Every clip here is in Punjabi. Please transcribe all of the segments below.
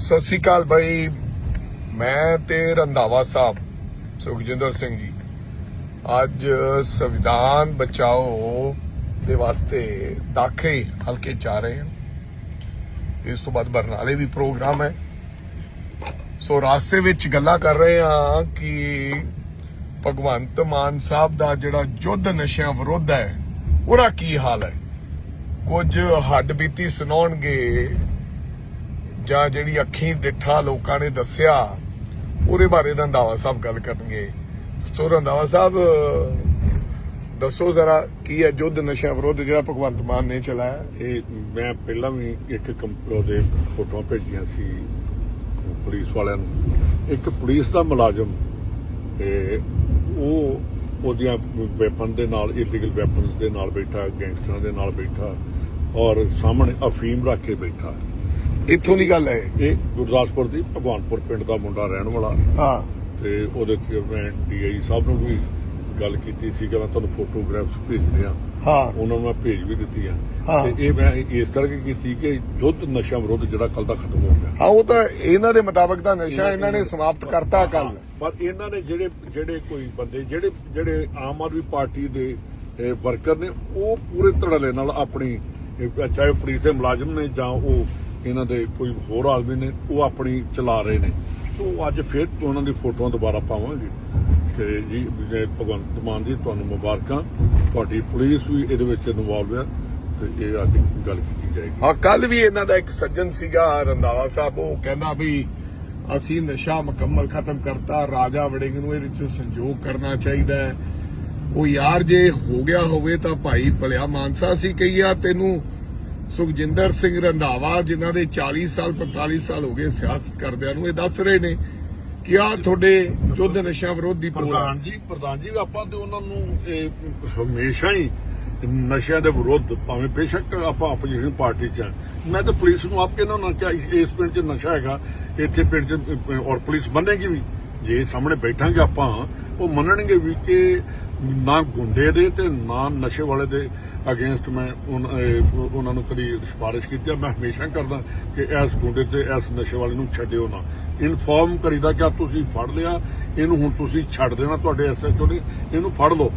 ਸਤਿ ਸ਼੍ਰੀ ਅਕਾਲ ਬਾਈ। ਮੈਂ ਤੇ ਰੰਧਾਵਾ ਸਾਹਿਬ, ਸੁਖਜਿੰਦਰ ਸਿੰਘ ਜੀ। ਅੱਜ ਸੰਵਿਧਾਨ ਬਚਾਓ ਦੇ ਵਾਸਤੇ ਦਾਖੇ ਹਲਕੇ ਚ ਰਹੇ ਹਾਂ। ਇਸ ਤੋਂ ਬਾਅਦ ਬਰਨਾਲੇ ਵੀ ਪ੍ਰੋਗਰਾਮ ਹੈ। ਸੋ ਰਾਸਤੇ ਵਿੱਚ ਗੱਲਾਂ ਕਰ ਰਹੇ ਹਾਂ ਕਿ ਭਗਵੰਤ ਮਾਨ ਸਾਹਿਬ ਦਾ ਜਿਹੜਾ ਯੁੱਧ ਨਸ਼ਿਆਂ ਵਿਰੁੱਧ ਹੈ, ਉਹਦਾ ਕੀ ਹਾਲ ਹੈ? ਕੁਝ ਹੱਡ ਬੀਤੀ ਸੁਣਾਉਣਗੇ ਜਾਂ ਜਿਹੜੀ ਅੱਖੀਂ ਡਿੱਠਾ ਲੋਕਾਂ ਨੇ ਦੱਸਿਆ, ਉਹਦੇ ਬਾਰੇ ਰੰਧਾਵਾ ਸਾਹਿਬ ਗੱਲ ਕਰਨਗੇ। ਸੋ ਰੰਧਾਵਾ ਸਾਹਿਬ, ਦੱਸੋ ਜ਼ਰਾ ਕੀ ਹੈ ਯੁੱਧ ਨਸ਼ਿਆਂ ਵਿਰੁੱਧ ਜਿਹੜਾ ਭਗਵੰਤ ਮਾਨ ਨੇ ਚਲਾਇਆ। ਇਹ ਮੈਂ ਪਹਿਲਾਂ ਵੀ ਇੱਕ ਕੰਪਨੀ ਦੇ ਫੋਟੋਆਂ ਭੇਜੀਆਂ ਸੀ ਪੁਲਿਸ ਵਾਲਿਆਂ ਨੂੰ। ਇੱਕ ਪੁਲਿਸ ਦਾ ਮੁਲਾਜ਼ਮ ਤੇ ਉਹ ਉਹਦੀਆਂ ਵੈਪਨ ਦੇ ਨਾਲ ਇਲੀਗਲ ਵੈਪਨਸ ਦੇ ਨਾਲ ਬੈਠਾ, ਗੈਂਗਸਟਰਾਂ ਦੇ ਨਾਲ ਬੈਠਾ ਔਰ ਸਾਹਮਣੇ ਅਫੀਮ ਰੱਖ ਕੇ ਬੈਠਾ। ਇੱਥੋਂ ਦੀ ਗੱਲ ਹੈ ਇਹ। ਗੁਰਦਾਸਪੁਰ ਦੀ ਭਗਵਾਨਪੁਰ ਪਿੰਡ ਦਾ ਮੁੰਡਾ ਰਹਿਣ ਵਾਲਾ। ਹਾਂ। ਤੇ ਉਹਦੇ ਤੇ ਮੈਂ ਡੀਆਈ ਸਾਹਿਬ ਨੂੰ ਵੀ ਗੱਲ ਕੀਤੀ ਸੀ ਕਿ ਮੈਂ ਤੁਹਾਨੂੰ ਫੋਟੋਗ੍ਰਾਫਸ ਭੇਜ ਰਿਹਾ ਹਾਂ। ਉਹਨਾਂ ਨੂੰ ਮੈਂ ਭੇਜ ਵੀ ਦਿੱਤੀ ਆ। ਤੇ ਇਹ ਮੈਂ ਇਸ ਕਰਕੇ ਕੀਤੀ ਕਿ ਯੁੱਧ ਨਸ਼ਾ ਵਿਰੁੱਧ ਜਿਹੜਾ ਕੱਲ ਦਾ ਖਤਮ ਹੋ ਗਿਆ। ਹਾਂ ਉਹ ਤਾਂ ਇਹਨਾਂ ਦੇ ਮੁਤਾਬਕ ਤਾਂ ਨਸ਼ਾ ਇਹਨਾਂ ਨੇ ਸਮਾਪਤ ਕਰਤਾ ਕੱਲ ਪਰ ਇਹਨਾਂ ਨੇ ਜਿਹੜੇ ਜਿਹੜੇ ਕੋਈ ਬੰਦੇ ਜਿਹੜੇ ਜਿਹੜੇ ਆਮ ਆਦਮੀ ਪਾਰਟੀ ਦੇ ਵਰਕਰ ਨੇ ਉਹ ਪੂਰੇ ਧੜਲੇ ਨਾਲ ਆਪਣੀ ਚਾਹੇ ਪੁਲਿਸ ਦੇ ਮੁਲਾਜ਼ਮ ਨੇ ਜਾਂ ਉਹ ਇਹਨਾਂ ਦੇ ਕੋਈ ਹੋਰ ਆਦਮੀ ਨੇ, ਉਹ ਆਪਣੀ ਚਲਾ ਰਹੇ ਨੇ। ਸੋ ਅੱਜ ਫਿਰ ਉਹਨਾਂ ਦੀ ਫੋਟੋਆਂ ਦੁਬਾਰਾ ਪਾਵਾਂਗੇ। ਤੇ ਜੀ ਭਗਵੰਤ ਮਾਨ ਜੀ, ਤੁਹਾਨੂੰ ਮੁਬਾਰਕਾਂ। ਤੁਹਾਡੀ ਪੁਲਿਸ ਵੀ ਇਹਦੇ ਵਿੱਚ ਇਨਵੋਲਵ ਹੈ ਤੇ ਇਹ ਅੱਜ ਗੱਲ ਕੀਤੀ ਜਾਏਗੀ। ਹਾਂ ਕੱਲ ਵੀ ਇਹਨਾਂ ਦਾ ਇੱਕ ਸੱਜਣ ਸੀਗਾ, ਰੰਧਾਵਾ ਸਾਹਿਬ, ਉਹ ਕਹਿੰਦਾ ਵੀ ਅਸੀਂ ਨਸ਼ਾ ਮੁਕੰਮਲ ਖਤਮ ਕਰਤਾ, ਰਾਜਾ ਵੜਿੰਗ ਨੂੰ ਇਹਦੇ ਵਿੱਚ ਸੰਯੋਗ ਕਰਨਾ ਚਾਹੀਦਾ ਹੈ। ਉਹ ਯਾਰ, ਜੇ ਹੋ ਗਿਆ ਹੋਵੇ ਤਾਂ ਭਾਈ ਭਲਿਆ ਮਾਨਸਾ ਸੀ ਕਹੀਆ, ਤੈਨੂੰ ਸੁਖਜਿੰਦਰ ਸਿੰਘ ਰੰਧਾਵਾ, ਜਿਨ੍ਹਾਂ ਦੇ 40 ਸਾਲ 45 ਸਾਲ ਹੋ ਗਏ ਸਿਆਸਤ ਕਰਦਿਆਂ ਨੂੰ, ਇਹ ਦੱਸ ਰਹੇ ਨੇ ਕਿ ਆ ਤੁਹਾਡੇ ਯੁੱਧ ਨਸ਼ਾ ਵਿਰੋਧੀ ਪ੍ਰਧਾਨ ਜੀ ਪ੍ਰਧਾਨ ਜੀ, ਆਪਾਂ ਤੇ ਉਹਨਾਂ ਨੂੰ ਹਮੇਸ਼ਾ ਹੀ ਨਸ਼ਿਆਂ ਦੇ ਵਿਰੁੱਧ, ਭਾਵੇਂ ਬੇਸ਼ੱਕ ਆਪਾਂ ਆਪੋਜੀਸ਼ਨ ਪਾਰਟੀ ਚ ਮੈਂ ਤਾਂ ਪੁਲਿਸ ਨੂੰ ਆਪ ਕਹਿੰਦਾ ਨਾ ਕਿ ਇਸ ਪਿੰਡ 'ਚ ਨਸ਼ਾ ਹੈਗਾ, ਇੱਥੇ ਪਿੰਡ 'ਚ, ਔਰ ਪੁਲਿਸ ਮੰਨੇਗੀ ਵੀ। ਜੇ ਸਾਹਮਣੇ ਬੈਠਾਂਗੇ ਆਪਾਂ, ਉਹ ਮੰਨਣਗੇ ਵੀ ਕਿ ਨਾ ਗੁੰਡੇ ਦੇ ਤੇ ਨਾ ਨਸ਼ੇ ਵਾਲੇ ਦੇ ਅਗੇਂਸਟ ਮੈਂ ਉਹਨਾਂ ਨੂੰ ਕਦੀ ਸਿਫਾਰਿਸ਼ ਕੀਤੀ। ਮੈਂ ਹਮੇਸ਼ਾ ਕਰਦਾ ਕਿ ਇਸ ਗੁੰਡੇ ਤੇ ਇਸ ਨਸ਼ੇ ਵਾਲੇ ਨੂੰ ਛੱਡਿਓ ਨਾ। ਇਨਫੋਰਮ ਕਰੀਦਾ ਕਿ ਆ ਤੁਸੀਂ ਫੜ ਲਿਆ ਇਹਨੂੰ ਹੁਣ ਤੁਸੀਂ ਛੱਡ ਦੇਣਾ ਤੁਹਾਡੇ ਐਸਐਚਓ ਨੇ ਇਹਨੂੰ ਫੜ ਲਓ।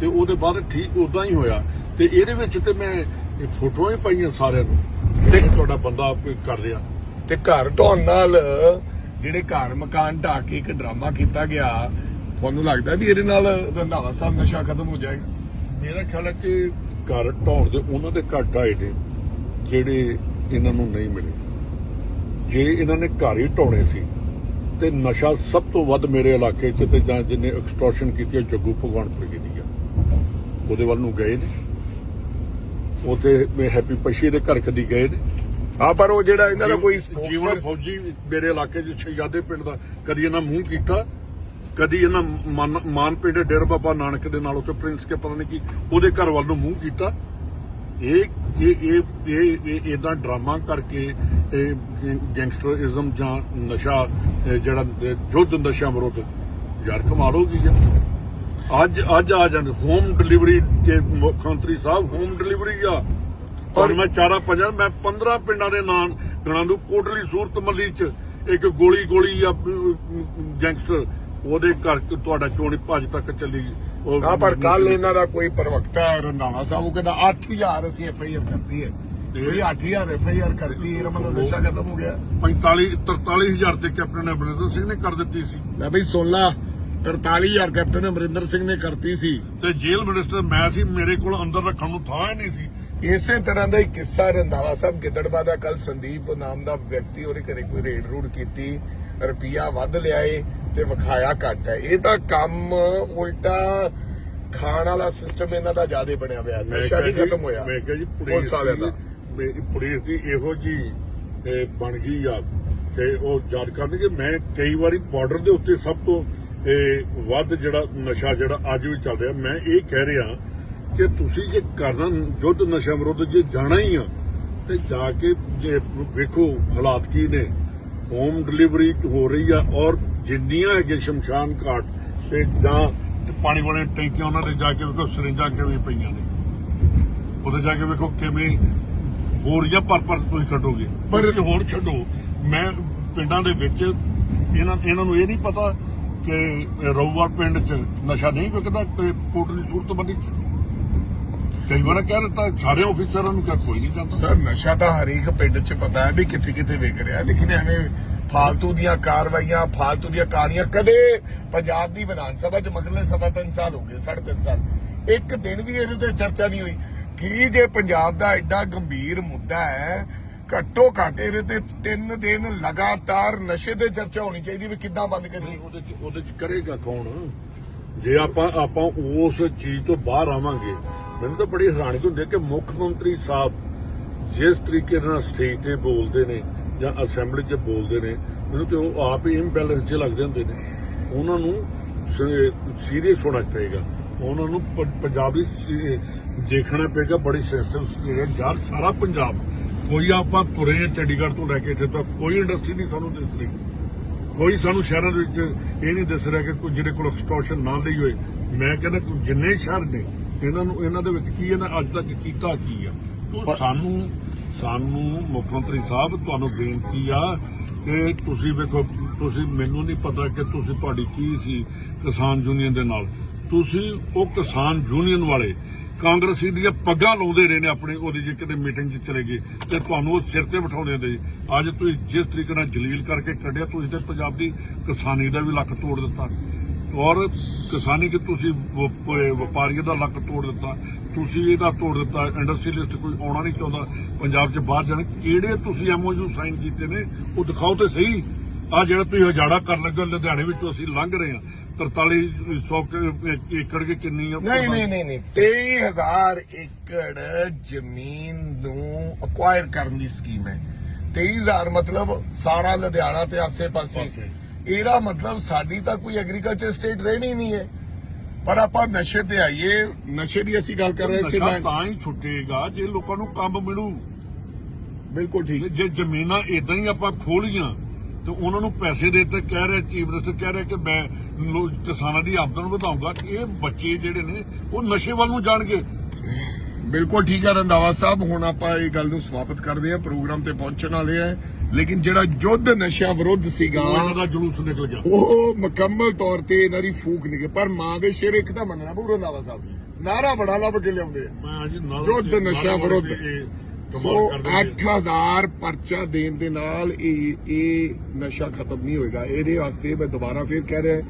ਤੇ ਉਹਦੇ ਬਾਅਦ ਠੀਕ ਉਦਾਂ ਹੀ ਹੋਇਆ। ਤੇ ਇਹਦੇ ਵਿੱਚ ਤੇ ਮੈਂ ਫੋਟੋਆਂ ਹੀ ਪਾਈਆਂ ਸਾਰਿਆਂ ਨੂੰ ਤੇ ਤੁਹਾਡਾ ਬੰਦਾ ਕਰ ਰਿਹਾ। ਤੇ ਘਰ ਢਾਉਣ ਨਾਲ ਜਿਹੜੇ ਘਰ ਮਕਾਨ ਢਾ ਕੇ ਇੱਕ ਡਰਾਮਾ ਕੀਤਾ ਗਿਆ ਤੁਹਾਨੂੰ ਲੱਗਦਾ ਵੀ ਇਹਦੇ ਨਾਲ ਰੰਧਾਵਾ ਸਾਹਿਬ ਨਸ਼ਾ ਖਤਮ ਹੋ ਜਾਏਗਾ? ਮੇਰਾ ਖਿਆਲ ਹੈ ਕਿ ਘਰ ਢਾਉਣ ਦੇ ਉਹਨਾਂ ਦੇ ਘਰ ਢਾਏ ਨੇ ਜਿਹੜੇ ਇਹਨਾਂ ਨੂੰ ਨਹੀਂ ਮਿਲੇ। ਜੇ ਇਹਨਾਂ ਨੇ ਘਰ ਹੀ ਢਾਉਣੇ ਸੀ ਤੇ ਨਸ਼ਾ ਸਭ ਤੋਂ ਵੱਧ ਮੇਰੇ ਇਲਾਕੇ 'ਚ ਤੇ ਜਾਂ ਜਿਹਨੇ ਐਕਸਟੋਰਸ਼ਨ ਕੀਤੀ ਹੈ ਜੱਗੂ ਭਗਵਾਨਪੁਰ ਕੀਤੀ ਆ ਉਹਦੇ ਵੱਲ ਨੂੰ ਗਏ ਨੇ। ਉਥੇ ਮੈਂ ਹੈਪੀ ਪਸ਼ੀ ਦੇ ਘਰ ਕਦੀ ਗਏ ਨੇ। ਹਾਂ ਪਰ ਉਹ ਜਿਹੜਾ ਇਹਨਾਂ ਦਾ ਕੋਈ ਜੀਵਨ ਫੌਜੀ ਮੇਰੇ ਇਲਾਕੇ 'ਚ ਸ਼ਹਿਜ਼ਾਦੇ ਪਿੰਡ ਦਾ ਕਦੀ ਇਹਨਾਂ ਮੂੰਹ ਕੀਤਾ ਕਦੀ ਇਹਨਾਂ ਮਾਨ- ਮਾਨ ਪਿੰਡ ਡੇਰ ਬਾਬਾ ਨਾਨਕ ਦੇ ਨਾਲ ਉੱਥੇ ਪ੍ਰਿੰਸ ਕੇ ਪਤਾ ਨਹੀਂ ਕੀ ਉਹਦੇ ਘਰ ਵੱਲ ਨੂੰ ਮੂੰਹ ਕੀਤਾ। ਇਹ ਇਹ ਇਹ ਇਦਾਂ ਡਰਾਮਾ ਕਰਕੇ ਇਹ ਗੈਂਗਸਟਰਿਜ਼ਮ ਜਾਂ ਨਸ਼ਾ ਜਿਹੜਾ ਯੁੱਧ ਨਸ਼ਾ ਵਿਰੁੱਧ ਯਾਰ ਕਮਾਲ ਹੋ ਗਈ ਆ। ਅੱਜ ਅੱਜ ਆ ਜਾਂਦੇ ਹੋਮ ਡਿਲੀਵਰੀ ਦੇ ਮੁੱਖ ਮੰਤਰੀ ਸਾਹਿਬ ਹੋਮ ਡਿਲੀਵਰੀ ਆ। ਔਰ ਮੈਂ ਚਾਰਾ ਪੰਜਾਂ, ਮੈਂ 15 ਪਿੰਡਾਂ ਦੇ ਨਾਂ ਗਣਾ ਨੂੰ ਕੋਟਲੀ ਸੂਰਤ ਮੱਲੀ ਚ ਇੱਕ ਗੋਲੀ ਗੋਲੀ ਆ ਗੈਂਗਸਟਰ ਉਹਦੇ ਘਰ ਚ ਤੁਹਾਡਾ ਚੋਣੀ ਭੱਜ ਤੱਕ ਚੱਲੀ ਉਹ ਹਾਂ ਪਰ ਕੱਲ ਇਹਨਾਂ ਦਾ ਕੋਈ ਪ੍ਰਵਕਤਾ ਹੈ ਰੰਧਾਵਾ ਸਾਹਿਬ ਉਹ ਕਹਿੰਦਾ 8000 ਅਸੀਂ ਐਫ ਆਈ ਆਰ ਕਰਤੀ ਹੈ। ਇਹ 8000 ਐਫ ਆਈ ਆਰ ਕਰਤੀ ਇਹ ਮਤਲਬ ਨਸ਼ਾ ਖਤਮ ਹੋ ਗਿਆ। 45 43000 ਤੇ ਕੈਪਟਨ ਅਮਰਿੰਦਰ ਸਿੰਘ ਨੇ ਕਰ ਦਿੱਤੀ ਸੀ। ਮੈਂ ਬਈ 16 43000 ਕੈਪਟਨ ਅਮਰਿੰਦਰ ਸਿੰਘ ਨੇ ਕਰਤੀ ਸੀ। ਤੇ ਜੇਲ੍ਹ ਮਿਨਿਸਟਰ ਮੈਂ ਸੀ ਮੇਰੇ ਕੋਲ ਅੰਦਰ ਰੱਖਣ ਨੂੰ ਥਾਂ ਹੀ ਨਹੀਂ ਸੀ। ਇਸੇ ਤਰ੍ਹਾਂ ਦਾ ਹੀ ਕਿੱਸਾ ਰੰਧਾਵਾ ਸਾਹਿਬ ਗਿੱਦੜਬਾ ਦਾ ਕੱਲ ਸੰਦੀਪ ਨਾਮ ਦਾ ਵਿਅਕਤੀ ਉਹਦੇ ਘਰੇ ਕੋਈ ਰੇਡ ਰੂਡ ਕੀਤੀ ਰੁਪਿਆ ਵੱਧ ਲਿਆਏ। ਤੇ ਵਿਖਾਇਆ ਘੱਟ ਹੈ। ਇਹ ਤਾਂ ਕੰਮ ਉਲਟਾ ਖਾਣ ਵਾਲਾ ਸਿਸਟਮ ਇਹਨਾਂ ਦਾ ਜ਼ਿਆਦਾ ਬਣਿਆ ਹੋਇਆ ਨਸ਼ਾ ਜੀ- ਖਤਮ ਹੋਇਆ। ਮੈਂ ਕਿਹਾ ਜੀ ਪੁਲਿਸ ਵਾਲਿਆਂ ਦਾ। ਪੁਲਿਸ ਦੀ ਇਹੋ ਜੀ ਬਣ ਗਈ ਆ ਤੇ ਉਹ ਯਾਦ ਕਰਨਗੇ ਮੈਂ ਕਈ ਵਾਰੀ ਬਾਰਡਰ ਦੇ ਉੱਤੇ ਸਭ ਤੋਂ ਇਹ ਵੱਧ ਜਿਹੜਾ ਨਸ਼ਾ ਜਿਹੜਾ ਅੱਜ ਵੀ ਚੱਲ ਰਿਹਾ ਮੈਂ ਇਹ ਕਹਿ ਰਿਹਾ ਕਿ ਤੁਸੀਂ ਜੇ ਕਰਨਾ ਯੁੱਧ ਨਸ਼ਾ ਵਿਰੁੱਧ ਜੇ ਜਾਣਾ ਹੀ ਆ ਤੇ ਜਾ ਕੇ ਜੇ ਵੇਖੋ ਹਾਲਾਤ ਕੀ ਨੇ। ਹੋਮ ਡਿਲੀਵਰੀ ਹੋ ਰਹੀ ਆ ਔਰ ਜਿੰਨੀਆਂ ਹੈਗੇ ਸ਼ਮਸ਼ਾਨ ਘਾਟ ਤੇ ਜਾਂ ਪਾਣੀ ਵਾਲੇ ਟੈਂਕੀਆਂ ਉਹਨਾਂ ਦੇ ਜਾ ਕੇ ਵੇਖੋ ਸਰਿੰਜਾਂ ਕਿਵੇਂ ਪਈਆਂ ਨੇ। ਉਹਦੇ ਜਾ ਕੇ ਵੇਖੋ ਕਿਵੇਂ ਬੋਰੀਆਂ ਪਰ ਪਰ ਤੁਸੀਂ ਕੱਢੋਗੇ। ਪਰ- ਹੋਰ ਛੱਡੋ। ਮੈਂ ਪਿੰਡਾਂ ਦੇ ਵਿੱਚ ਇਹਨਾਂ ਇਹਨਾਂ ਨੂੰ ਇਹ ਨਹੀਂ ਪਤਾ ਕਿ ਰਊਵਾਲ ਪਿੰਡ 'ਚ ਨਸ਼ਾ ਨਹੀਂ ਵਿਕਦਾ ਤੇ ਕੋਟਲੀ ਸੂਰਤ ਬੰਦੀ 'ਚ। ਕਈ ਵਾਰ ਕਹਿ ਦਿੱਤਾ ਸਾਰੇ ਅਫੀਸਰਾਂ ਨੂੰ ਕੋਈ ਨਹੀਂ ਜਾਂਦਾ। ਸਰ ਨਸ਼ਾ ਤਾਂ ਹਰੇਕ ਪਿੰਡ 'ਚ ਪਤਾ ਹੈ ਵੀ ਕਿੱਥੇ ਕਿੱਥੇ ਵਿਕ ਰਿਹਾ ਲੇਕਿਨ ਐਵੇਂ ਫਾਲਤੂ ਦੀਆਂ ਕਾਰਵਾਈਆਂ, ਫਾਲਤੂ ਦੀਆਂ ਕਹਾਣੀਆਂ, ਕਦੇ ਪੰਜਾਬ ਦੀ ਵਿਧਾਨ ਸਭਾ 'ਚ ਮਗਲੇ ਸਭਾ ਤਿੰਨ ਸਾਲ ਹੋ ਗਏ, ਸਾਢੇ ਤਿੰਨ ਸਾਲ। ਇੱਕ ਦਿਨ ਵੀ ਇਹਦੇ ਤੇ ਚਰਚਾ ਨਹੀਂ ਹੋਈ। ਕੀ ਜੇ ਪੰਜਾਬ ਦਾ ਐਡਾ ਗੰਭੀਰ ਮੁੱਦਾ ਹੈ, ਘੱਟੋ ਘੱਟ ਇਹਦੇ ਤੇ ਤਿੰਨ ਦਿਨ ਲਗਾਤਾਰ ਨਸ਼ੇ ਤੇ ਚਰਚਾ ਹੋਣੀ ਚਾਹੀਦੀ ਵੀ ਕਿੱਦਾਂ ਬੰਦ ਕਰੀਏ? ਉਹਦੇ 'ਚ ਉਹਦੇ 'ਚ ਕਰੇਗਾ ਕੌਣ? ਜੇ ਆਪਾਂ ਆਪਾਂ ਉਸ ਚੀਜ਼ ਤੋਂ ਬਾਹਰ ਆਵਾਂਗੇ, ਮੈਨੂੰ ਤਾਂ ਬੜੀ ਹੈਰਾਨੀ ਹੁੰਦੀ ਹੈ ਕਿ ਮੁੱਖ ਮੰਤਰੀ ਸਾਹਿਬ ਜਿਸ ਤਰੀਕੇ ਨਾਲ ਸਟੇਜ ਤੇ ਬੋਲਦੇ ਨੇ ਜਾਂ ਅਸੈਂਬਲੀ 'ਚ ਬੋਲਦੇ ਨੇ, ਮੈਨੂੰ ਤੇ ਉਹ ਆਪ ਹੀ ਇੰਬੈਲੈਂਸ ਜਿਹੇ ਲੱਗਦੇ ਹੁੰਦੇ ਨੇ। ਉਹਨਾਂ ਨੂੰ ਸੀਰੀਅਸ ਹੋਣਾ ਪਏਗਾ। ਉਹਨਾਂ ਨੂੰ ਪ- ਪੰਜਾਬੀ ਦੇਖਣਾ ਪਏਗਾ, ਬੜੀ ਸਿਸਟਮ ਯਾਰ, ਸਾਰਾ ਪੰਜਾਬ। ਕੋਈ ਆਪਾਂ ਤੁਰੇ ਆ ਚੰਡੀਗੜ੍ਹ ਤੋਂ ਲੈ ਕੇ ਇੱਥੇ ਤੱਕ, ਕੋਈ ਇੰਡਸਟਰੀ ਨਹੀਂ ਸਾਨੂੰ ਦਿਸ ਰਹੀ। ਕੋਈ ਸਾਨੂੰ ਸ਼ਹਿਰਾਂ ਦੇ ਵਿੱਚ ਇਹ ਨਹੀਂ ਦਿਸ ਰਿਹਾ ਕਿ ਕੋਈ ਜਿਹੜੇ ਕੋਲ ਐਕਸਟੋਰਸ਼ਨ ਨਾ ਲਈ ਹੋਏ। ਮੈਂ ਕਹਿੰਦਾ ਜਿੰਨੇ ਸ਼ਹਿਰ ਨੇ, ਇਹਨਾਂ ਨੂੰ, ਇਹਨਾਂ ਦੇ ਵਿੱਚ ਕੀ ਇਹਨਾਂ ਅੱਜ ਤੱਕ ਕੀਤਾ ਕੀ ਆ? ਪਰ- ਸਾਨੂੰ ਸਾਨੂੰ ਮੁੱਖ ਮੰਤਰੀ ਸਾਹਿਬ ਤੁਹਾਨੂੰ ਬੇਨਤੀ ਆ ਕਿ ਤੁਸੀਂ ਵੇਖੋ ਤੁਸੀਂ ਮੈਨੂੰ ਨਹੀਂ ਪਤਾ ਕਿ ਤੁਸੀਂ ਤੁਹਾਡੀ ਕੀ ਸੀ ਕਿਸਾਨ ਯੂਨੀਅਨ ਦੇ ਨਾਲ। ਤੁਸੀਂ ਉਹ ਕਿਸਾਨ ਯੂਨੀਅਨ ਵਾਲੇ ਕਾਂਗਰਸੀ ਦੀਆਂ ਪੱਗਾਂ ਲਾਉਂਦੇ ਰਹੇ ਨੇ ਆਪਣੇ ਉਹਦੀ ਜੇ ਕਿਤੇ ਮੀਟਿੰਗ 'ਚ ਚਲੇ ਗਏ ਤੇ ਤੁਹਾਨੂੰ ਉਹ ਸਿਰ ਤੇ ਬਿਠਾਉਂਦੇ ਜੀ ਅੱਜ ਤੁਸੀਂ ਜਿਸ ਤਰੀਕੇ ਨਾਲ ਜਲੀਲ ਕਰਕੇ ਕੱਢਿਆ ਤੁਸੀਂ ਤੇ ਪੰਜਾਬ ਦੀ ਕਿਸਾਨੀ ਦਾ ਵੀ ਲੱਕ ਤੋੜ ਦਿੱਤਾ। ਔਰ ਕਿਸਾਨੀ ਕਿ ਤੁਸੀਂ ਵਪਾਰੀਆਂ ਦਾ ਲੱਕ ਤੋੜ ਦਿੱਤਾ ਤੁਸੀਂ ਇਹਦਾ ਤੋੜ ਦਿੱਤਾ ਇੰਡਸਟਰੀਲਿਸਟ ਕੋਈ ਆਉਣਾ ਨਹੀਂ ਚਾਹੁੰਦਾ ਪੰਜਾਬ 'ਚ ਬਾਹਰ ਜਾਣ ਕਿਹੜੇ ਤੁਸੀਂ ਐਮਓਯੂ ਸਾਈਨ ਕੀਤੇ ਨੇ ਉਹ ਦਿਖਾਓ ਤੇ ਸਹੀ। ਆ ਜਿਹੜਾ ਤੁਸੀਂ ਹਜਾੜਾ ਕਰਨ ਲੱਗੇ ਲੁਧਿਆਣੇ ਵਿੱਚੋਂ ਅਸੀਂ ਲੰਘ ਰਹੇ ਹਾਂ। 4300 ਕ- ਏਕੜ ਕੇ ਕਿੰਨੀ ਆ? ਨਹੀਂ ਨਹੀਂ ਨਹੀਂ ਨਹੀਂ 23000 ਏਕੜ ਜ਼ਮੀਨ ਨੂੰ ਅਕਵਾਇਰ ਕਰਨ ਦੀ ਸਕੀਮ ਹੈ। 23000 ਮਤਲਬ ਸਾਰਾ ਲੁਧਿਆਣਾ ਤੇ ਆਸੇ-ਪਾਸੇ। ਪਾਸੇ। ਇਹਦਾ ਮਤਲਬ ਸਾਡੀ ਤਾਂ ਕੋਈ ਐਗਰੀਕਲਚਰ ਸਟੇਟ ਰਹਿਣੀ ਨਹੀਂ ਹੈ। ਪਰ ਆਪਾਂ ਨਸ਼ੇ ਤੇ ਆਈਏ ਨਸ਼ੇ ਦੀ ਅਸੀਂ ਗੱਲ ਕਰ ਰਹੇ ਸੀ ਨਸ਼ਾ ਮੈਂ ਤਾਂ ਹੀ ਛੁੱਟੇਗਾ ਜੇ ਲੋਕਾਂ ਨੂੰ ਕੰਮ ਮਿਲੂ। ਬਿਲਕੁਲ ਠੀਕ। ਜੇ ਜ਼ਮੀਨਾਂ ਇਦਾਂ ਹੀ ਆਪਾਂ ਖੋਲੀਆਂ ਤੇ ਉਹਨਾਂ ਨੂੰ ਪੈਸੇ ਦੇ ਦਿੱਤੇ ਕਹਿ ਰਿਹਾ ਚੀਫ ਮਿਨਿਸਟਰ ਕਹਿ ਰਿਹਾ ਕਿ ਮੈਂ ਕਿਸਾਨਾਂ ਦੀ ਆਮਦਨ ਵਧਾਉਂਗਾ ਇਹ ਬੱਚੇ ਜਿਹੜੇ ਨੇ ਉਹ ਨਸ਼ੇ ਵੱਲ ਨੂੰ ਜਾਣਗੇ। ਬਿਲਕੁਲ ਠੀਕ ਹੈ ਰੰਦਾਵਾ ਸਾਹਿਬ ਹੁਣ ਆਪਾਂ ਇਹ ਗੱਲ ਨੂੰ ਸਮਾਪਤ ਕਰਦੇ ਹਾਂ। ਪ੍ਰੋਗਰਾਮ ਤੇ ਪਹੁੰਚਣ ਵਾਲੇ ਆ ਲੇਕਿਨ ਜਿਹੜਾ ਯੁੱਧ ਨਸ਼ਿਆਂ ਵਿਰੁੱਧ ਸੀਗਾ ਉਹ ਇਹਨਾਂ ਦਾ ਜਲੂਸ ਨਿਕਲ ਗਿਆ। ਉਹ ਮੁਕੰਮਲ ਤੌਰ ਤੇ ਇਹਨਾਂ ਦੀ ਫੂਕ ਨਿਕੇ ਪਰ ਮਾਂ ਦੇ ਸ਼ੇਰ ਇੱਕ ਤਾਂ ਮੰਨਣਾ ਪੂਰਾ ਰੰਦਾਵਾ ਸਾਹਿਬ ਨਾਰਾ ਬੜਾ ਲੱਭ ਕੇ ਲਿਆਉਂਦੇ ਯੁੱਧ ਨਸ਼ਾ ਵਿਰੁੱਧ। ਸੋ ਕਰਦੇ ਨੇ। 8000 ਪਰਚਾ ਦੇਣ ਦੇ ਨਾਲ ਇਹ ਇਹ ਨਸ਼ਾ ਖਤਮ ਨਹੀਂ ਹੋਏਗਾ। ਇਹਦੇ ਵਾਸਤੇ ਮੈਂ ਦੁਬਾਰਾ ਫੇਰ ਕਹਿ ਰਿਹਾ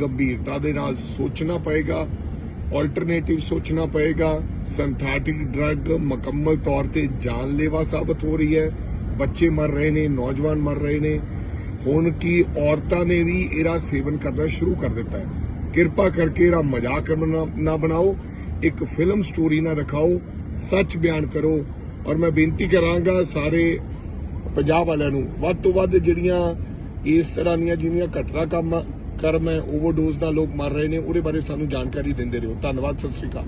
ਗੰਭੀਰਤਾ ਦੇ ਨਾਲ ਸੋਚਣਾ ਪਏਗਾ ਆਲਟਰਨੇਟਿਵ ਸੋਚਣਾ ਪਏਗਾ। ਸਿੰਥੈਟਿਕ ਡਰੱਗ ਮੁਕੰਮਲ ਤੌਰ ਤੇ ਜਾਨਲੇਵਾ ਸਾਬਤ ਹੋ ਰਹੀ ਹੈ। ਬੱਚੇ ਮਰ ਰਹੇ ਨੇ, ਨੌਜਵਾਨ ਮਰ ਰਹੇ ਨੇ। ਹੁਣ ਕੀ ਔਰਤਾਂ ਨੇ ਵੀ ਇਹਦਾ ਸੇਵਨ ਕਰਨਾ ਸ਼ੁਰੂ ਕਰ ਦਿੱਤਾ ਹੈ। ਕਿਰਪਾ ਕਰਕੇ ਇਹਦਾ ਮਜ਼ਾਕ ਨਾ- ਨਾ ਬਣਾਓ। ਇੱਕ ਫਿਲਮ ਸਟੋਰੀ ਨਾ ਦਿਖਾਓ। ਸੱਚ ਬਿਆਨ ਕਰੋ। ਔਰ ਮੈਂ ਬੇਨਤੀ ਕਰਾਂਗਾ ਸਾਰੇ ਪੰਜਾਬ ਵਾਲਿਆਂ ਨੂੰ, ਵੱਧ ਤੋਂ ਵੱਧ ਜਿਹੜੀਆਂ ਇਸ ਤਰ੍ਹਾਂ ਦੀਆਂ ਜਿਹੜੀਆਂ ਘਟਨਾ ਕੰਮ ਕਰਮ ਹੈ ਓਵਰਡੋਜ਼ ਨਾਲ ਲੋਕ ਮਰ ਰਹੇ ਨੇ, ਉਹਦੇ ਬਾਰੇ ਸਾਨੂੰ ਜਾਣਕਾਰੀ ਦਿੰਦੇ ਰਹੋ। ਧੰਨਵਾਦ, ਸਤਿ ਸ਼੍ਰੀ ਅਕਾਲ।